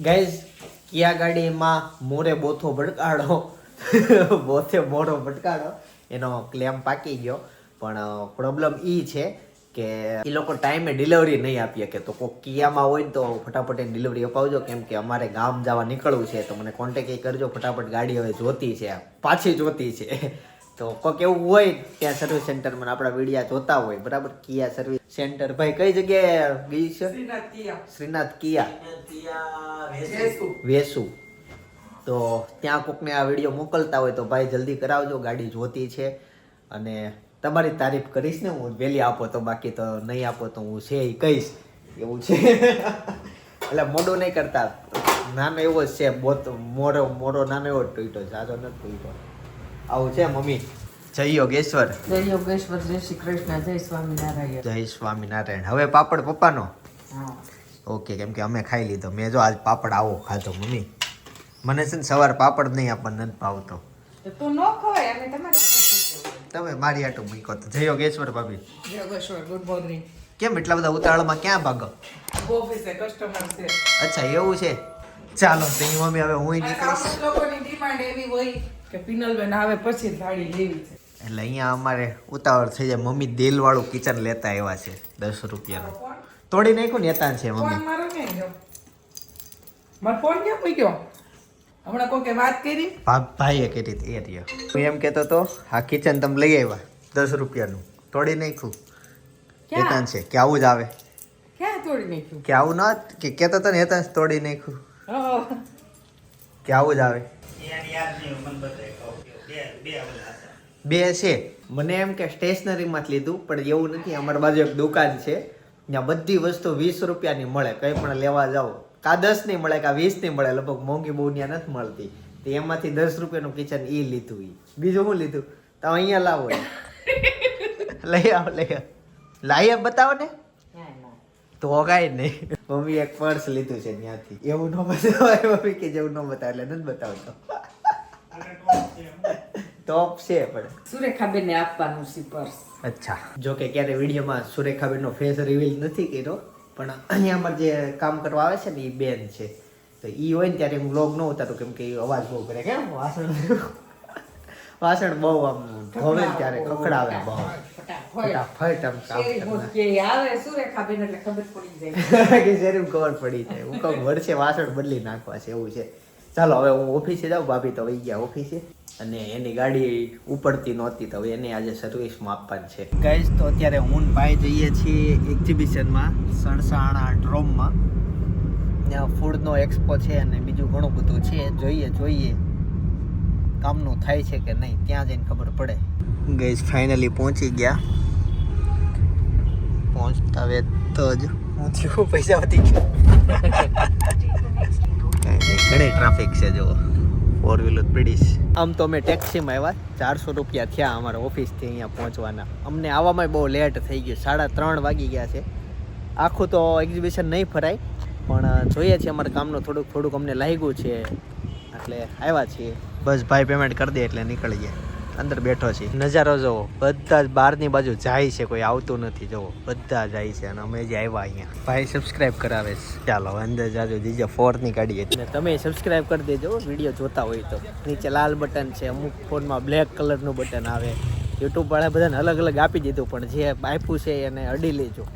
Guys કિયા ગાડીમાં મોરે બોથો ભટકાડો બોથે મોરો ભટકાડો એનો ક્લેમ પાકી ગયો. પણ પ્રોબ્લેમ ઈ છે કે એ લોકો ટાઈમે ડિલિવરી નહીં આપીએ કે તો કોઈ કિયામાં હોય તો ફટાફટ ડિલિવરી અપાવજો. કેમ કે અમારે ગામ જવા નીકળવું છે. તો મને કોન્ટેક્ટ કરજો. ફટાફટ ગાડી હવે જોતી છે. પાછી જોતી છે. તો કોઈક એવું હોય ત્યાં સર્વિસ સેન્ટરમાં આપણા વિડીયા જોતા હોય બરાબર? કિયા સર્વિસ સેન્ટર ભાઈ કઈ જગ્યાએ ગઈ છે? શ્રીનાથ કિયા. વેસુ. તો ત્યાં કોકને આ વીડિયો મોકલતા હોય તો ભાઈ જલ્દી કરાવજો ગાડી જોતી છે. અને તમારી તારીફ કરીશ ને હું વહેલી આપો તો બાકી તો નહીં આપો તો હું છે એ કહીશ. એવું છે. એટલે મોડું નહીં કરતા. નાનો એવો જ છે બહુ મોડો મોડો નાનો એવો જ ટૂટ્યો જાજો નથી ટૂટ્યો આવું છે મમ્મી? જય યોગેશ્વર. જય યોગેશ્વર જય શ્રી કૃષ્ણ જય સ્વામિનારાયણ. જય સ્વામિનારાયણ. હવે પાપડ પપ્પાનો? ઓકે કેમ કે અમે ખાઈ લીધો. મેં જો આજ પાપડ આવો ખાધો મમ્મી. મને છે ને સવાર પાપડ નહીં આપણને નથી ભાવતો. તો તું ખવાય અમે તમારે તમે મારી આટું મૂકો તો. જય યોગેશ્વર ભાભી. યોગેશ્વર ગુડ મોર્નિંગ કેમ એટલા બધા ઉતાળમાં ક્યાં ભાગો? ઓફિસે કસ્ટમર છે. અચ્છા એવું છે. ચાલો તેની મમ્મી હવે હું નીકળીશ. લોકોની ડિમાન્ડ એવી હોય કે પિનલબેન આવે પછી થાળી લેવી છે. એટલે અહીંયા અમારે ઉતાવળ થઈ જાય. મમ્મી દિલવાળું કિચન લેતા આવ્યા છે દસ રૂપિયાનું. તોડી નાખ્યું ને એતા છે મમ્મી. મારો ક્યાં ગયો? મારો ફોન ક્યાં મૂક્યો? હમણાં કોઈ વાત કરી? ભાઈએ કરી હતી એ રહ્યો. હું એમ કહેતો તો આ કિચન તમે લઈ આવ્યા દસ રૂપિયાનું. તોડી નાખ્યું? એતાન છે કે આવું જ આવે. ક્યાં તોડી નાખ્યું? કે આવું ન કે કહેતો તો ને એતાન તોડી નાખ્યું. કે આવું જ આવે. બે છે. મને એમ કે સ્ટેશનરીમાં જ લીધું પણ એવું નથી. અમારી બાજુ એક દુકાન છે. ત્યાં બધી વસ્તુ વીસ રૂપિયાની મળે. કંઈ પણ લેવા જાઓ. કા દસ નહીં મળે કા વીસ નહીં મળે. લગભગ મોંઘી બહુ ત્યાં નથી મળતી. તો એમાંથી દસ રૂપિયાનું કિચન એ લીધું એ બીજું શું લીધું? તો અહીંયા લાવો. લઈ આવો લઈ આવો. લાવી બતાવો ને. તો કાંઈ નહીં. મમ્મી એક પર્સ લીધું છે ત્યાંથી. એવું ન બતાવાય મમ્મી કે જેવું ન બતાવે એટલે નથી બતાવતો. ટોપ છે પણ. સુરેખાબેન ને આપવાનું છે પર્સ. અચ્છા. જો કે ક્યારે વિડીયોમાં સુરેખાબેનનો ફેસ રિવીલ નથી કર્યો પણ અહીંયા અમારે જે કામ કરવા આવે છે ને એ બેન છે. તો એ હોય ને ત્યારે હું બ્લોગ ન ઉતારું કેમ કે અવાજ બહુ કરે. કેમ? વાસણ વાસણ બહુ આમ ધોવે ત્યારે કકડાવે બહુ. ફટાફટ આમ કામ શેરી કરી ભૂત નાખે. કે આવે સુરેખાબેન એટલે ખબર પડી જાય કે શેરીમાં ખબર પડી જાય હું કહું વર્ષે વાસણ બદલી નાખવા છે એવું છે ચાલો હવે હું ઓફિસે જાઉં ભાભી તો વહી ગયા ઓફિસે અને એની ગાડી ઉપડતી નહોતી તો હવે એને આજે સર્વિસમાં આપવાની છે ગાઈઝ તો અત્યારે હું ભાઈ જઈએ છીએ એક્ઝિબિશનમાં સણસાણા ડ્રોમમાં ત્યાં ફૂડનો એક્સપો છે અને બીજું ઘણું બધું છે જોઈએ જોઈએ કામનું થાય છે કે નહીં ત્યાં જઈને ખબર પડે ગઈઝ ફાઇનલી પહોંચી ગયા પહોંચતા વેત તો જ. હું થયું પૈસા વધી ગયો. ઘણી ટ્રાફિક છે જો ફોર વ્હીલર પીડીશ. આમ તો અમે ટેક્સીમાં આવ્યા. ચારસો રૂપિયા થયા અમારા ઓફિસથી અહીંયા પહોંચવાના. અમને આવવામાં બહુ લેટ થઈ ગયું. સાડા ત્રણ વાગી ગયા છે. આખું તો એક્ઝિબિશન નહીં ફરાય પણ જોઈએ છીએ અમારા કામનું થોડુંક થોડુંક અમને લાગ્યું છે. એટલે આવ્યા છીએ. બસ ભાઈ પેમેન્ટ કરી દે એટલે નીકળી ગયા. અંદર બેઠો છે. નજારો જોવો. બધા જ બહારની બાજુ જાય છે કોઈ આવતું નથી જોવો. બધા જાય છે અને અમે જે આવ્યા અહીંયા. ભાઈ સબસ્ક્રાઇબ કરાવે છે. ચાલો અંદર જાજો જીજે ફોરની ગાડી ને તમે સબસ્ક્રાઇબ કરી દેજો વીડિયો જોતા હોય તો. નીચે લાલ બટન છે અમુક ફોનમાં બ્લેક કલરનું બટન આવે. યુટ્યુબ વાળા બધાને અલગ અલગ આપી દીધું પણ જે આપ્યું છે એને અડી લેજો.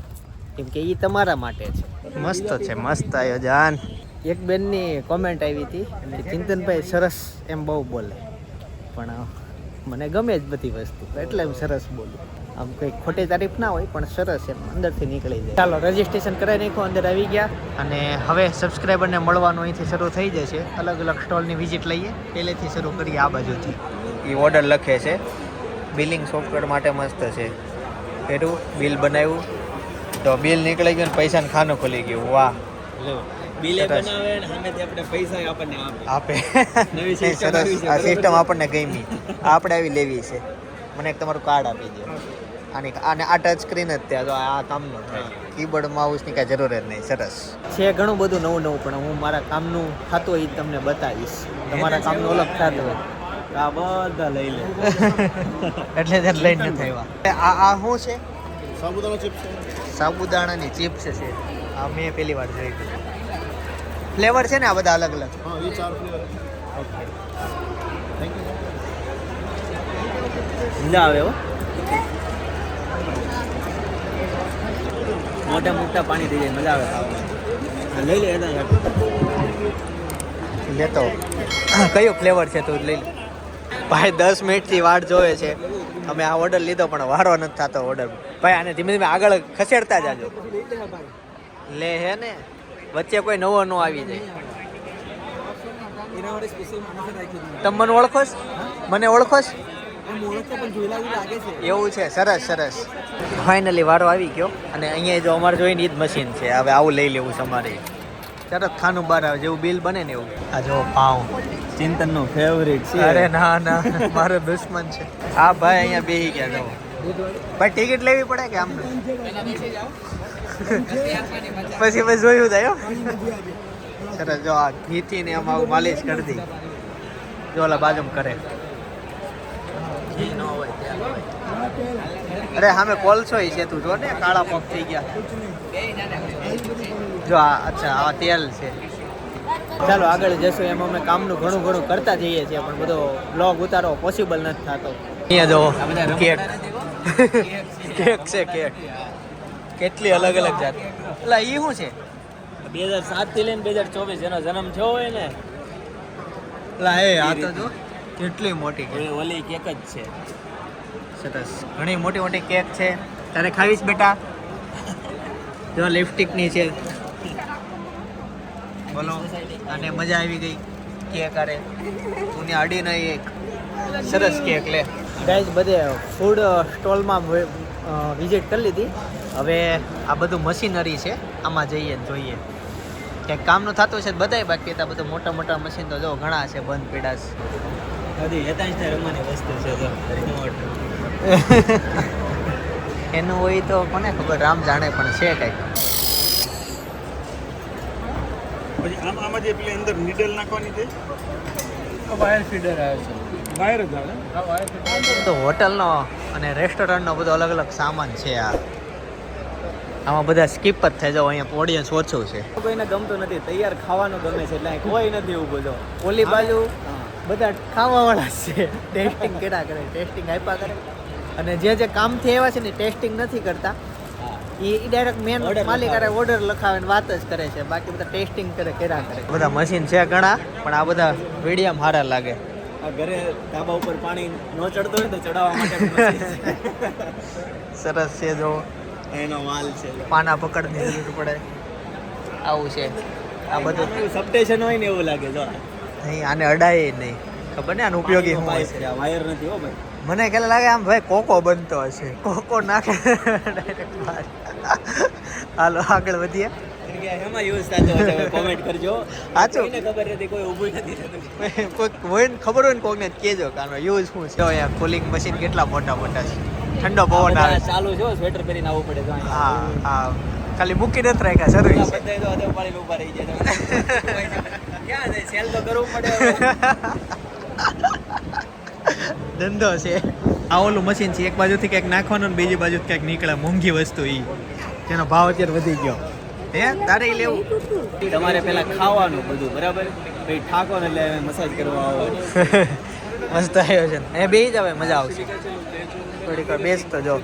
કેમ કે એ તમારા માટે છે. મસ્ત છે મસ્ત આયોજન એક બેનની કોમેન્ટ આવી હતી ચિંતનભાઈ સરસ એમ બહુ બોલે. પણ મને ગમે જ બધી વસ્તુ. એટલે હું સરસ બોલું. આમ કંઈ ખોટી તારીફ ના હોય, પણ સરસ એમ અંદરથી નીકળી જાય. ચાલો રજીસ્ટ્રેશન કરાવી નાખો અંદર આવી ગયા. અને હવે સબસ્ક્રાઈબરને મળવાનું અહીંથી શરૂ થઈ જશે. અલગ અલગ સ્ટોલની વિઝિટ લઈએ. પહેલેથી શરૂ કરીએ આ બાજુથી. એ ઓર્ડર લખે છે. બિલિંગ સોફ્ટવેર માટે મસ્ત છે. એટલું બિલ બનાવ્યું. તો બિલ નીકળી ગયું ને પૈસાનું ખાનું ખુલી ગયું. વાહ. બિલે. બનાવે ને સામેથી આપણે પૈસા આપણને આપે. આપે. નહીં, સરસ. આ સિસ્ટમ આપણને ગમી. આપણે આવી લેવી છે. મને એક તમારું કાર્ડ આપી દો આની આને આ ટચ સ્ક્રીન જ ત્યાં જો આ કામનું થાય કીબોર્ડ માઉસની કાંઈ જરૂર જ નહીં. સરસ. છે ઘણું બધું નવું નવું પણ હું મારા કામનું થતું હોય એ તમને બતાવીશ. તમારા કામનું અલગ થતું હોય. આ બધા લઈ લે. એટલે જ લઈને નથી આવ્યા. આ આ શું છે? સાબુદાણા ચિપ્સ સાબુદાણાની ચિપ્સ છે. આ મેં પહેલી વાર જોઈ. ફ્લેવર છે ને આ બધા અલગ અલગ? મજા આવે હો. મોટા મોટા પાણી થઈ જાય મજા આવે ખાવામાં. લઈ લે એના લેતો. કયો ફ્લેવર છે તું લઈ લે. ભાઈ દસ મિનિટથી વાટ જોવે છે. અમે આ ઓર્ડર લીધો પણ વારો નથી થતો ઓર્ડર ભાઈ આને ધીમે ધીમે આગળ ખસેડતા જાજો. લે હે ને. વચ્ચે કોઈ નવો ન આવી જાય. તમે મને ઓળખો મને ઓળખો છો એમ ઓળખતો પણ જોયેલા એવું છે સરસ સરસ. ફાઇનલી વારો આવી ગયો અને અહીંયા જો અમારે જોઈને એ જ મશીન છે. હવે આવું લઈ લેવું છે અમારે. તરત ખાનું બહાર આવે જેવું બિલ બને ને એવું. આ જો પાઉં ચિંતનનું ફેવરિટ છે. અરે ના ના મારો દુશ્મન છે. હા ભાઈ અહીંયા બેહી ગયા જો. ભાઈ ટિકિટ લેવી પડે કે આમ? પછી મેં જોયું થાય. સરસ જો આ ઘીથી ને એમાં આવું માલિશ કરી દી જો ઓલા બાજુમાં કરે. અરે સામે કોલસો છે તું જો ને કાળા પગ થઈ ગયા. જો આ અચ્છા આ તેલ છે. ચાલો આગળ જશું. એમ અમે કામનું ઘણું ઘણું કરતા જઈએ છીએ પણ બધો બ્લોગ ઉતારો પોસિબલ નથી થતો. અહીંયા જો કેક. કેક છે કેક. કેટલી અલગ અલગ જાત. એટલે એ શું છે? બે હજાર સાતથી લઈને બે હજાર ચોવીસ એનો જન્મ થયો હોય ને એટલે એ આ તો જો કેટલી મોટી ઓલી કેક જ છે. સરસ. ઘણી મોટી મોટી કેક છે. તારે ખાવીશ બેટા? જો લિપસ્ટિકની છે. બોલો. અને મજા આવી ગઈ કેક અરે તું અડી નહીં એક. સરસ કેક લે. ગાઈઝ બધે ફૂડ સ્ટોલમાં વિઝિટ કરી લીધી. હવે આ બધું મશીનરી છે. આમાં જઈએ જોઈએ. ક્યાંક કામનું થતું છે બધાય બાકી હતા. બધું મોટા મોટા મશીન તો જો ઘણા છે બંધ પીડાશ બધી હેતાંશ રમવાની વસ્તુ છે જો. એનું હોય તો કોને ખબર? રામ જાણે પણ છે કંઈક પછી આમ આમાં જે પેલી અંદર નીડલ નાખવાની છે? વાયર ફીડર આવે છે. વાયર જ તો હોટલનો અને રેસ્ટોરન્ટનો બધો અલગ અલગ સામાન છે આ. આમાં બધા સ્કીપ જ થઈ જાવ અહીંયા ઓડિયન્સ ઓછું છે. કોઈને ગમતું નથી તૈયાર ખાવાનું ગમે છે એટલે કોઈ નથી એવું જો. ઓલી બાજુ બધા ખાવાવાળા છે. ટેસ્ટિંગ કર્યા કરે ટેસ્ટિંગ આપ્યા કરે. અને જે જે કામથી આવ્યા છે ને ટેસ્ટિંગ નથી કરતા. એ ડાયરેક્ટ મેન Order માલિક લખાવે. ઓર્ડર લખાવે ને વાત જ કરે છે. બાકી બધા ટેસ્ટિંગ કરે કર્યા કરે. બધા મશીન છે ઘણા પણ આ બધા મીડિયમ સારા લાગે. આ ઘરે ધાબા ઉપર પાણી ન ચડતું હોય તો ચડાવવા માટે સરસ છે જો. એનો માલ છે. પાના પકડની જરૂર પડે. આવું છે. આ બધું સબટેશન હોય ને એવું લાગે જો. નહીં આને અડાય નહીં. ખબર ને આનો ઉપયોગી શું હોય છે વાયર નથી હો ભાઈ. મને કે લાગે આમ ભાઈ કોકો બનતો હશે. કોકો નાખે. હાલો આગળ વધીએ. કારણ એમાં યુઝ થતો હોય કોમેન્ટ કરજો. સાચું. કોઈને ખબર નથી કોઈ ઊભું નથી થતું. કોઈ હોય ને ખબર હોય ને કોકને તો કહેજો કે યુઝ શું છે. અહીંયા કુલિંગ મશીન કેટલા મોટા મોટા છે. ઠંડો પવન આવે. ચાલુ જો સ્વેટર પહેરીને આવવું પડે તો હા હા. ખાલી મૂકી નથી રાખ્યા સર્વિસ છે બધા તો હદે પાડીને ઊભા રહી જાય ક્યાં જાય સેલ તો કરવું પડે ધંધો છે. આ ઓલું મશીન છે એક બાજુથી કંઈક નાખવાનું ને બીજી બાજુ કંઈક નીકળે મોંઘી વસ્તુ એ જેનો ભાવ અત્યારે વધી ગયો. હે? તારે લેવું? તમારે પેલા ખાવાનું બધું બરાબર? પછી ઠાકો ને એટલે મસાજ કરવા આવો. મસ્ત આયોજન. એ બે જ આવે મજા આવશે. થોડીક બેસતો જો.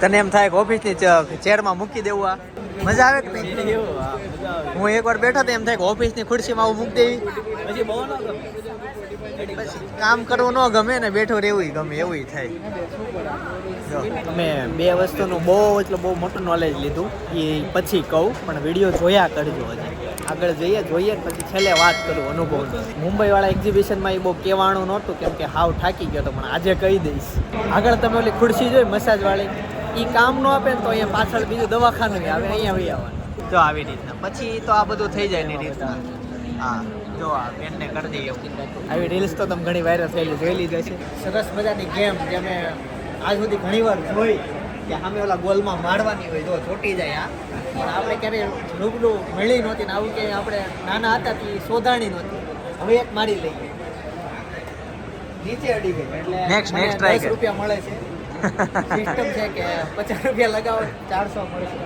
તને એમ થાય કે ઓફિસની ચેરમાં મૂકી દેવું આ. મજા આવે કે નહીં? હા એકવાર બેઠો તો એમ થાય કે ઓફિસની ખુરશીમાં આવું મૂકી દેવી. પછી કામ કરવું ન ગમે ને બેઠો રહેવું ગમે એવું થાય. અમે બે વસ્તુનું બહુ એટલે બહુ મોટું નોલેજ લીધું. એ પછી કહું પણ વીડિયો જોયા કરજો હજી. આગળ જઈએ જોઈએ પછી છેલ્લે વાત કરું અનુભવની. મુંબઈવાળા એક્ઝિબિશનમાં એ બહુ કહેવાનું નહોતું કેમ કે હાવ થાકી ગયો તો પણ આજે કહી દઈશ. આગળ તમે ઓલી ખુરશી જોઈ મસાજવાળી? એ કામ ન આપે ને તો અહીંયા પાછળ બીજું દવાખાનું આવે અહીંયા વહી આવવાનું. જો આવી રીતના. પછી તો આ બધું થઈ જાય ને રીતના. હા જો આ બેનને કરી દઈએ આવી રીલ્સ તો તમે ઘણી વાયરલ થયેલી જોઈ લીધી છે સરસ મજાની ગેમ જે અમે આજ સુધી ઘણી વાર જોઈ. કે સામે ઓલા ગોલમાં મારવાની હોય તો ચોટી જાય આ. પણ આપણે ક્યારેય રૂબરૂ મળી નહોતી ને આવું કે આપણે નાના હતા તે શોધાણી નહોતી. હવે એક મારી લઈએ. નીચે અડી ગઈ. એટલે નેક્સ્ટ નેક્સ્ટ ટ્રાય રૂપિયા મળે છે. સિસ્ટમ છે કે પચાસ રૂપિયા લગાવો ચારસો મળશે.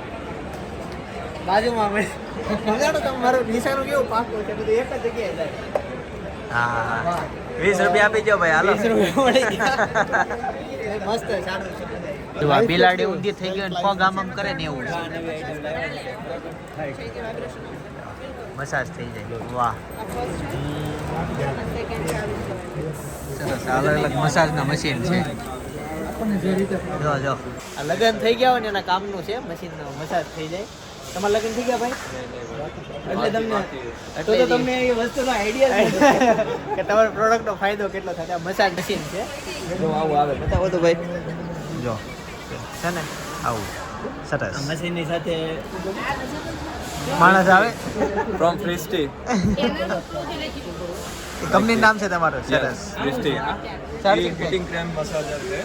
બાજુમાં મળે. સમજાણો તમે? મારું નિશાનું કેવું પાકો છે? બધું એક જ જગ્યાએ જાય. હા. વીસ રૂપિયા આપી દો ભાઈ હાલો. મસ્ત સારું છે. જો બિલાડી ઊંધી થઈ ગઈ ને પગ આમ આમ કરે ને એવું મસાજ થઈ જાય. વાહ. સરસ. અલગ અલગ મસાજના મશીન છે. જે, જો. આ લગ્ન થઈ ગયા હોય ને એના કામનું છે મશીનનો મસાજ થઈ જાય. તમારા લગ્ન થઈ ગયા ભાઈ? એટલે તમને તો તો તમને એ વસ્તુનો આઈડિયા કે તમારા પ્રોડક્ટનો ફાયદો કેટલો થાય. મસાજ મશીન છે. જો આવું આવે બતાવો તો ભાઈ. જો. છે ને આવું. સરસ. મશીનની સાથે માણસ આવે? ફ્રોમ ફ્રિસ્ટી કંપની નામ છે તમારું? સરસ. ફ્રિસ્ટી સારું. હિટિંગ ક્રેમ મસાજર છે.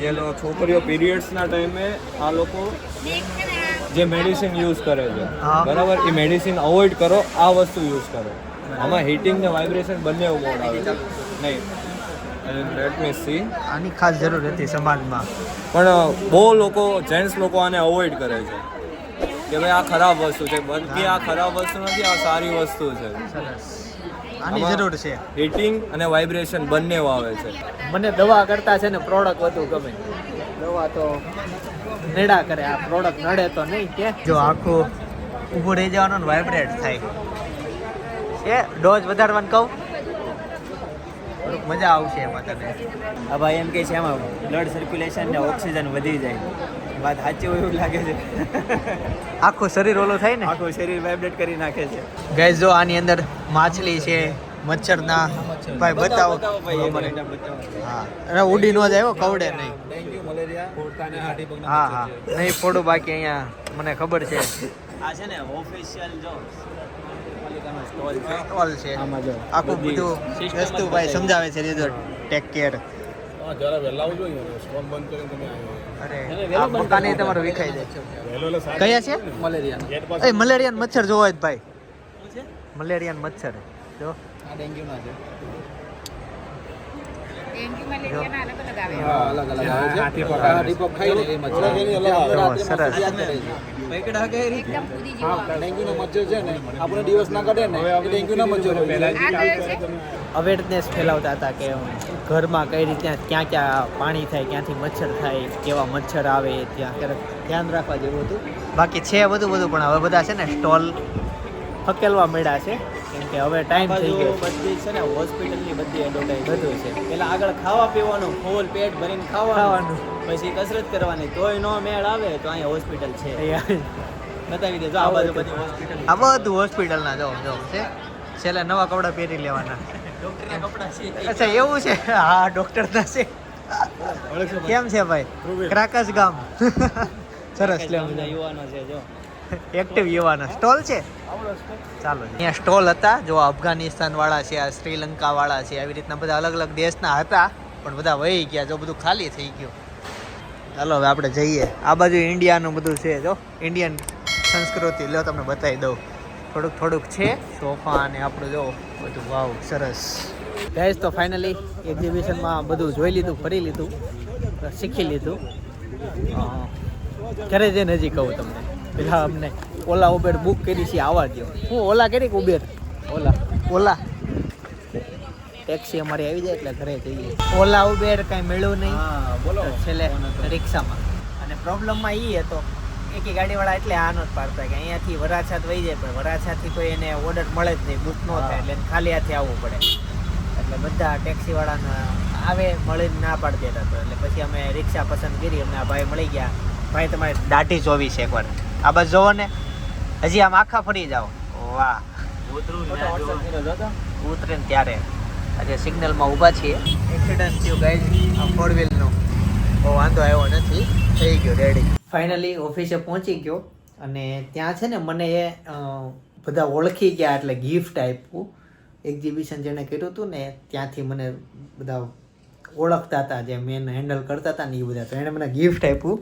જે લોકો છોકરીઓ પીરિયડ્સના ટાઈમે આ લોકો જે મેડિસિન યુઝ કરે છે. હા. બરાબર? એ મેડિસિન અવોઇડ કરો આ વસ્તુ યુઝ કરો. આમાં હીટિંગ ને વાઇબ્રેશન બંને મોડ આવે છે. નહીં. આની ખાસ જરૂર હતી સમાજમાં. પણ બહુ લોકો જેન્ટ્સ લોકો આને અવોઇડ કરે છે. કે ભાઈ આ ખરાબ વસ્તુ છે. બલકી આ ખરાબ વસ્તુ નથી આ સારી વસ્તુ છે. આની જરૂર છે. હીટિંગ અને વાઇબ્રેશન બંને આવે છે. મને દવા કરતા છે ને પ્રોડક્ટ વધુ ગમે. દવા તો નડા કરે. આ પ્રોડક્ટ નડે તો નહીં કે. જો આખું ઊભું રહી જવાનું ને વાઇબ્રેટ થાય. એ ડોઝ વધારવાનું કહું? થોડુંક મજા આવશે એમાં તને. આ ભાઈ એમ કે છે એમાં બ્લડ સર્ક્યુલેશન ને ઓક્સિજન વધી જાય. વાત સાચી હોય એવું લાગે છે. આખું શરીર ઓલું થાય ને? આખું શરીર વાઇબ્રેટ કરી નાખે છે. ગેસ જો આની અંદર માછલી છે મચ્છરના. ભાઈ બતાવો હા. અને ઉડી નો જાય કવડે નહીં. હા હા. નહીં ફોડું બાકી અહીંયા મને ખબર છે. આ છે ને ઓફિશિયલ જો. પાલિકાનો છે. આમાં જો. આખું બધી વસ્તુ ભાઈ સમજાવે છે રીધો ટેક કેર મલેરિયા. મચ્છર જોવો જ ભાઈ. મલેરિયા મચ્છર. જો. આ ડેન્ગ્યુ ને છે. અવેરનેસ ફેલાવતા હતા કે ઘરમાં કઈ રીતે ક્યાં ક્યાં પાણી થાય, ક્યાંથી મચ્છર થાય, કેવા મચ્છર આવે ત્યાં. ધ્યાન રાખવા જેવું હતું. બાકી છે બધું બધું પણ હવે બધા છે ને સ્ટોલ ફકેલવા મળ્યા છે. કે હવે ટાઈમ થઈ ગયો. બધી છે ને હોસ્પિટલની બધી એડવર્ટાઈઝ બધું છે. પેલા આગળ ખાવા પીવાનું ફૂલ પેટ ભરીને ખાવાનું. પછી કસરત કરવાની. તોય નો મેળ આવે તો અહીંયા હોસ્પિટલ છે. બતાવી દેજો આ બાજુ બધી હોસ્પિટલ આ બધું હોસ્પિટલના જો જો છે. છેલ્લે નવા કપડાં પહેરી લેવાના. ડોક્ટરના કપડાં છે અચ્છા એવું છે? હા ડોક્ટર ના છે કેમ છે ભાઈ? ક્રાકસ ગામ. સરસ લેવાનું. યુવાનો છે જો. એક્ટિવ યુવાનો. સ્ટોલ છે? ચાલો, અહીંયા સ્ટોલ હતા. જો અફઘાનિસ્તાન વાળા છે, આ શ્રીલંકા વાળા છે, આવી રીતના બધા અલગ અલગ દેશના હતા. પણ બધા વહી ગયા, જો બધું ખાલી થઈ ગયું. ચાલો, હવે આપણે જઈએ. આ બાજુ ઇન્ડિયાનું બધું છે, જો. ઇન્ડિયન સંસ્કૃતિ. લો તમને બતાવી દઉં. થોડુંક થોડુંક છે. સોફા અને આપણું, જો, બધું, વાવ, સરસ. ગાઈઝ તો ફાઇનલી એક્ઝિબિશનમાં બધું જોઈ લીધું, ફરી લીધું, શીખી લીધું. ઘરે જઈને હજી કહું તમને? પેલા અમને ઓલા ઉબેર બુક કરી છે આવવા દો હું ઓલા કરી ઉબેર ઓલા. ઓલા. ટેક્સી અમારી આવી જાય એટલે ઘરે જઈએ. ઓલા ઉબેર કાંઈ મળ્યું નહીં. બોલો. છેલ્લે રિક્ષામાં. અને પ્રોબ્લેમમાં એ હતો એકી ગાડીવાળા એટલે આ નહોતા પાડતા કે અહીંયાથી વરાછાત વહી જાય પણ વરાછાથી કોઈ એને ઓર્ડર મળે જ નહીં બુક ન થાય એટલે ખાલી હાથે આવવું પડે. એટલે બધા ટેક્સીવાળાને આવે મળીને ના પાડી દેતા તો. એટલે પછી અમે રિક્ષા પસંદ કરી અમને આ ભાઈ મળી ગયા. ભાઈ તમારે દાઢી જોવી છે એકવાર. આ બસ જોવો ને. હજી આમ આખા ફરી જાઓ. વાહ. ઉતરું ત્યાં જો. ઉતરે ને ત્યારે. આજે સિગ્નલમાં ઊભા છીએ. એક્સિડન્ટ થયો ગાઈઝ આ ફોર વ્હીલનું બહુ વાંધો આવ્યો નથી. થઈ ગયો રેડી ફાઇનલી ઓફિસે પહોંચી ગયો. અને ત્યાં છે ને મને એ બધા ઓળખી ગયા એટલે ગિફ્ટ આપ્યું. એક્ઝિબિશન જેણે કર્યું હતું ને ત્યાંથી મને બધા ઓળખતા હતા જે મેન હેન્ડલ કરતા હતા ને એ બધા તો એણે મને ગિફ્ટ આપ્યું.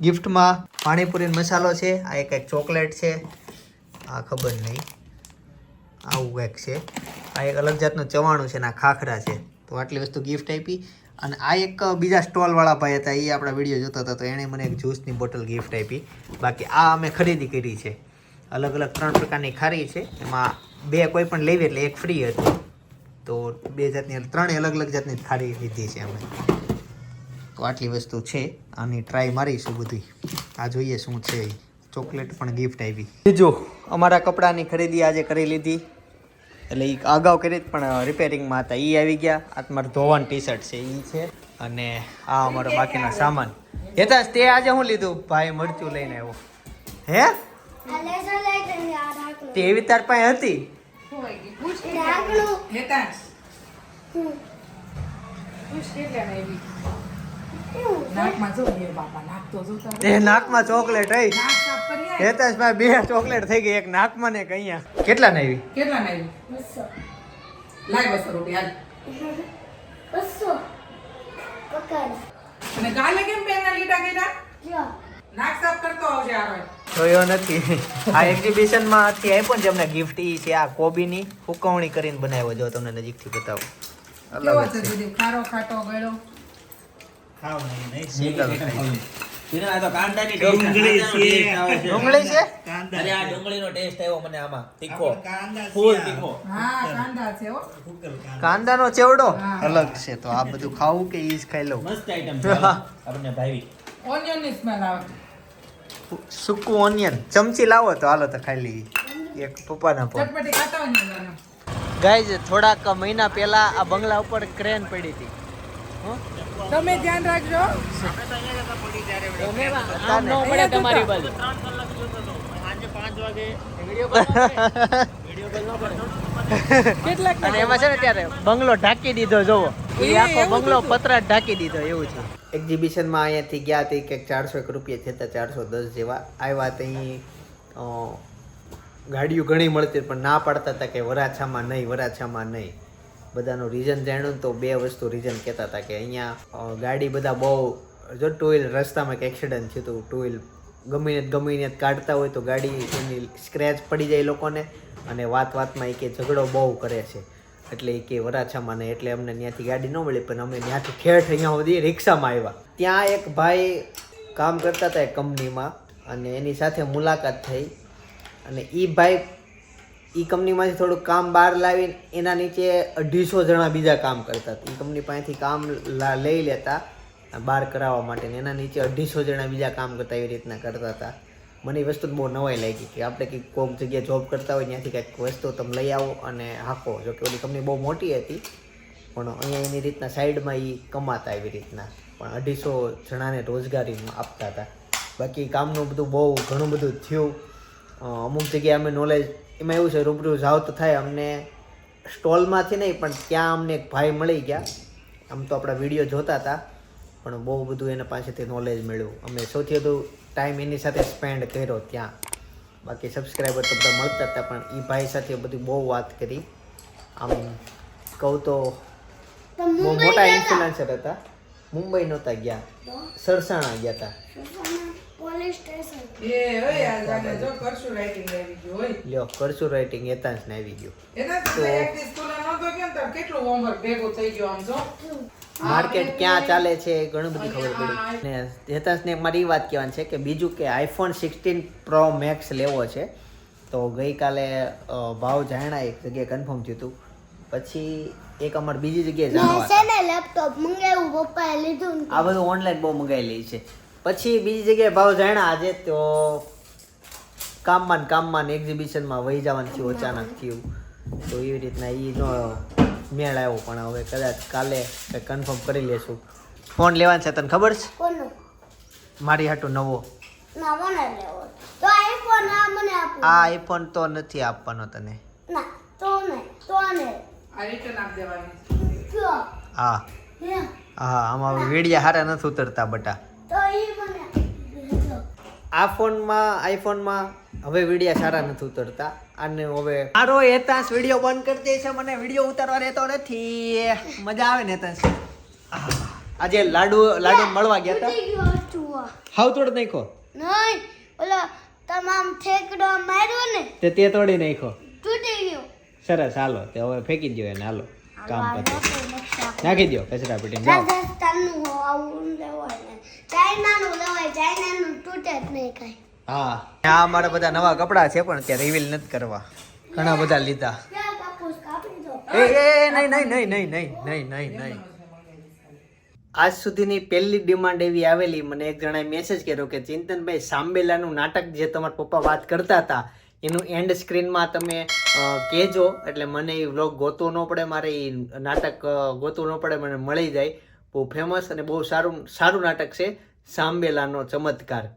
ગિફ્ટમાં પાણીપુરી મસાલો છે, આ એક એક ચોકલેટ છે, આ ખબર નહીં. આવું કંઈક છે. આ એક અલગ જાતનું ચવાણું છે ને આ ખાખરા છે. તો આટલી વસ્તુ ગિફ્ટ આપી. અને આ એક બીજા સ્ટોલવાળા ભાઈ હતા, એ આપણા વીડિયો જોતા હતા, તો એણે મને એક જ્યુસની બોટલ ગિફ્ટ આપી. બાકી આ અમે ખરીદી કરી છે. અલગ અલગ ત્રણ પ્રકારની ખારી છે. એમાં બે કોઈ પણ લેવી એટલે એક ફ્રી હતી. તો બે જાતની, ત્રણેય અલગ અલગ જાતની ખારી લીધી છે અમે. તો આટલી વસ્તુ છે આની ટ્રાય મારીશું બધી. આ જોઈએ શું છે. ચોકલેટ પણ ગિફ્ટ આવી. બીજું અમારા કપડાની ખરીદી આજે કરી લીધી. એટલે એ અગાઉ કરી પણ રિપેરિંગમાં હતા. એ આવી ગયા. આ તમારું ધોવાન ટી શર્ટ છે એ છે. અને આ અમારો બાકીનો સામાન. હેતાશ તે આજે શું લીધું? ભાઈ મરચું લઈને આવ્યો. હે? તે એવી તાર પાસે હતી? નાકમાં જો એ બાપા નાક તો જો તારું. નાકમાં ચોકલેટ હઈ નાક સાફ કરી આય. હેતાશ ભાઈ બે ચોકલેટ થઈ ગઈ એક નાકમાં ને એક અહીંયા. કેટલા ને આવી? કેટલા ને એવી? લાય બસો રૂપિયા હાલ. અને કાલે કેમ પેનના લીટા કર્યા? નાક સાફ કરતો આવજે આવે જોયો નથી. આ એક્ઝિબિશનમાં આથી આપ્યો ને જેમને ગિફ્ટ ઈ છે આ કોબીની ફૂકવણી કરીને બનાવ્યો જો તમને નજીકથી બતાવો. કેવો છે. દીદી ખારો ખાટો ખાય ડુંગળી છે. ડુંગળી છે? કાંદા અરે આ ડુંગળીનો ટેસ્ટ આવ્યો મને આમાં. તીખો. ફૂલ તીખો. હા કાંદા છે હો. કાંદાનો ચેવડો? અલગ છે તો આ બધું ખાવું કે ઈ જ ખાઈ લઉં? મસ્ત આઈટમ છે. આપણને ભાવી. ઓનિયનની સ્મેલ આવે. સૂકું ઓનિયન ચમચી લાવો તો હાલો તો ખાઈ લઈએ. એક પપ્પાના પપ્પા. ગાઈઝ થોડાક મહિના પહેલા આ બંગલા ઉપર ક્રેન પડી હતી. તમે ધ્યાન રાખજો. પડે તમારી બાજુ. અને એમાં છે ને ત્યારે બંગલો ઢાંકી દીધો જોવો એ આખો બંગલો પતરા જ ઢાંકી દીધો એવું છે. એક્ઝિબિશનમાં અહીંયાથી ગયા હતી કે ચારસો એક રૂપિયા થતા ચારસો દસ જેવા. આવ્યા ત્યાં ગાડીઓ ઘણી મળતી પણ ના પાડતા હતા કે વરાછામાં નહીં વરાછામાં નહીં. બધાનું રીઝન જાણ્યું તો બે વસ્તુ રીઝન કહેતા હતા કે અહીંયા ગાડી બધા બહુ, જો ટુ વ્હીલ રસ્તામાં એક એક્સિડન્ટ થયું હતું ટુ વ્હીલ ગમીને ગમીને કાઢતા હોય તો ગાડી એની સ્ક્રેચ પડી જાય લોકોને અને વાત વાતમાં એ કે ઝઘડો બહુ કરે છે. એટલે એ કે વરાછામાં ને એટલે અમને ત્યાંથી ગાડી ન મળી, પણ અમે ત્યાંથી ઠેઠ અહીંયા સુધી રિક્ષામાં આવ્યા. ત્યાં એક ભાઈ કામ કરતા હતા એ કંપનીમાં અને એની સાથે મુલાકાત થઈ અને એ ભાઈ એ કંપનીમાંથી થોડુંક કામ બહાર લાવીને એના નીચે અઢીસો જણા બીજા કામ કરતા હતા. એ કંપની પાસેથી કામ લઈ લેતા બહાર કરાવવા માટે એના નીચે અઢીસો જણા બીજા કામ કરતા એવી રીતના કરતા હતા. મને એ વસ્તુ બહુ નવાઈ લાગી કે આપણે કંઈક કોઈક જગ્યાએ જોબ કરતા હોય ત્યાંથી કંઈક વસ્તુ તમે લઈ આવો અને હાંકો. જો કે ઓલી કંપની બહુ મોટી હતી, પણ અહીંયા એની રીતના સાઈડમાં એ કમાતા એવી રીતના. પણ અઢીસો જણાને રોજગારી આપતા હતા. બાકી કામનું બધું બહુ ઘણું બધું થયું. અમુક જગ્યાએ અમે નોલેજ એમાં એવું છે રૂબરૂ જાવ તો થાય. અમને સ્ટોલમાંથી નહીં પણ ત્યાં અમને એક ભાઈ મળી ગયા. આમ તો આપણા વીડિયો જોતા હતા પણ બહુ બધું એના પાસેથી નોલેજ મળ્યું. અમે સૌથી વધુ ટાઈમ એની સાથે સ્પેન્ડ કર્યો ત્યાં. બાકી સબસ્ક્રાઈબર તો બધા મળતા હતા પણ એ ભાઈ સાથે બધી બહુ વાત કરી. આમ કહું તો બહુ મોટા ઇન્ફ્લુએન્સર હતા? મુંબઈ નહોતા ગયા. સરસાણા ગયા હતા. એ હોય આ જાણે જો કરશું રાઇટિંગ આવી ગયું હોય લ્યો કરશું રાઇટિંગ એતાંશને આવી ગયું. એના એક સ્કૂલે તો કેટલું હોમવર્ક ભેગું થઈ ગયું આમ જો? માર્કેટ ક્યાં ચાલે છે એ ઘણું બધી ખબર પડી. ને હેતાંશને એક મારી એ વાત કહેવાની છે કે બીજું કે આઈફોન સિક્સટીન પ્રો મેક્સ લેવો છે. તો ગઈકાલે ભાવ જાણ્યા એક જગ્યાએ કન્ફર્મ થયું હતું પછી એક અમારે બીજી જગ્યાએ જાણવા છે ને લેપટોપ મંગાવ્યું પપ્પાએ લીધું આ બધું ઓનલાઈન બહુ મંગાવી લે છે. પછી બીજી જગ્યાએ ભાવ જાણ્યા આજે તો કામમાં ને કામમાં એક્ઝિબિશનમાં વહી જવાનું થયું અચાનક થયું. તો એવી રીતના એ નો મેળ આવ્યો પણ હવે કદાચ કાલે કન્ફર્મ કરી લેશું. ફોન લેવાનો છે તને ખબર છે? મારી હાટું નવો. ના મને લેવો તો આઈફોન આ મને આપો. આ આઈફોન તો નથી આપવાનો તને. હા. હા. આમાં વેડિયા હારા નથી ઉતરતા બટા. આ ફોનમાં આઈફોનમાં હવે વિડીયા સારા નથી ઉતરતા. અને હવે મારો એતાસ વીડિયો બંધ કરી દે છે. મને વીડિયો ઉતારવા રહેતો નથી. મજા આવે ને એતાસ આજે લાડુ લાડુ મળવા ગયા હતા. હાવ તોડ નાખો નહીં ઓલો તમામ ઠેકડો માર્યો ને તે તે તોડી નાખો તૂટી ગયો. સરસ હાલો તે હવે ફેંકી દો એને હાલો. કામ કરે નાખી દો કચરા પેટી જાઓ. હા. આ અમારા બધા નવા કપડા છે પણ ત્યાં રિવીલ નથી કરવા. ઘણા બધા લીધા. એ એ, નહીં નહીં નહીં નહીં નહીં નહીં નહીં નહીં. આજ સુધીની પહેલી ડિમાન્ડ એવી આવેલી. મને એક જણાએ મેસેજ કર્યો કે ચિંતનભાઈ સાંબેલાનું નાટક જે તમારા પપ્પા વાત કરતા હતા એનું એન્ડ સ્ક્રીનમાં તમે કહેજો. એટલે મને એ વ્લોગ ગોતવો ન પડે, મારે એ નાટક ગોતવું ન પડે, મને મળી જાય. બહુ ફેમસ અને બહુ સારું સારું નાટક છે. સાંબેલાનો ચમત્કાર.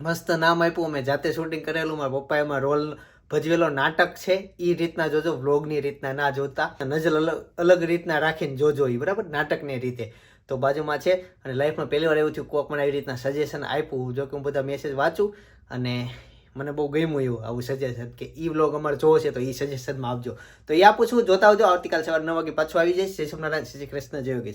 મસ્ત નામ આપ્યું. અમે જાતે શૂટિંગ કરેલું. મારા પપ્પાએ એમાં રોલ ભજવેલો નાટક છે. એ રીતના જોજો વ્લોગની રીતના ના જોતા. નજર અલગ અલગ રીતના રાખીને જોજો એ બરાબર? નાટકની રીતે. તો બાજુમાં છે. અને લાઈફમાં પહેલી વાર એવું થયું, કોક મને આવી રીતના સજેશન આપ્યું. જો કે હું બધા મેસેજ વાંચું અને મને બહુ ગમ્યું એવું, આવું સજેશન કે એ વ્લોગ અમારે જોવો છે તો એ સજેશનમાં આપજો. તો એ આપું છું જોતા આવજો, આવતીકાલ સવારે નવ વાગે પાછું આવી જઈશ. જય સોમનારાયણ શ્રી કૃષ્ણ, જય યોગેશ